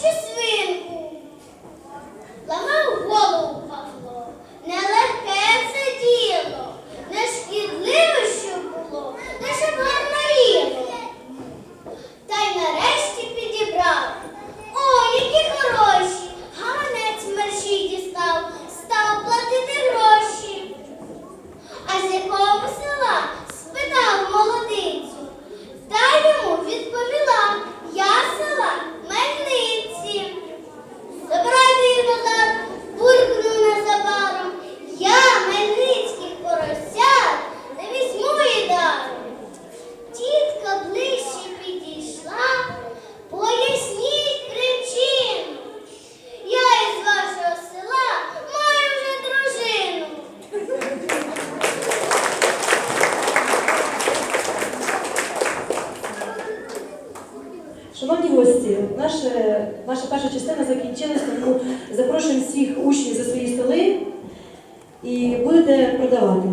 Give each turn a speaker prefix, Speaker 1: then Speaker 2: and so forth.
Speaker 1: Tschüss. області наша, наша перша частина закінчилася, тому запрошуємо всіх учнів за свої столи і буде продавати.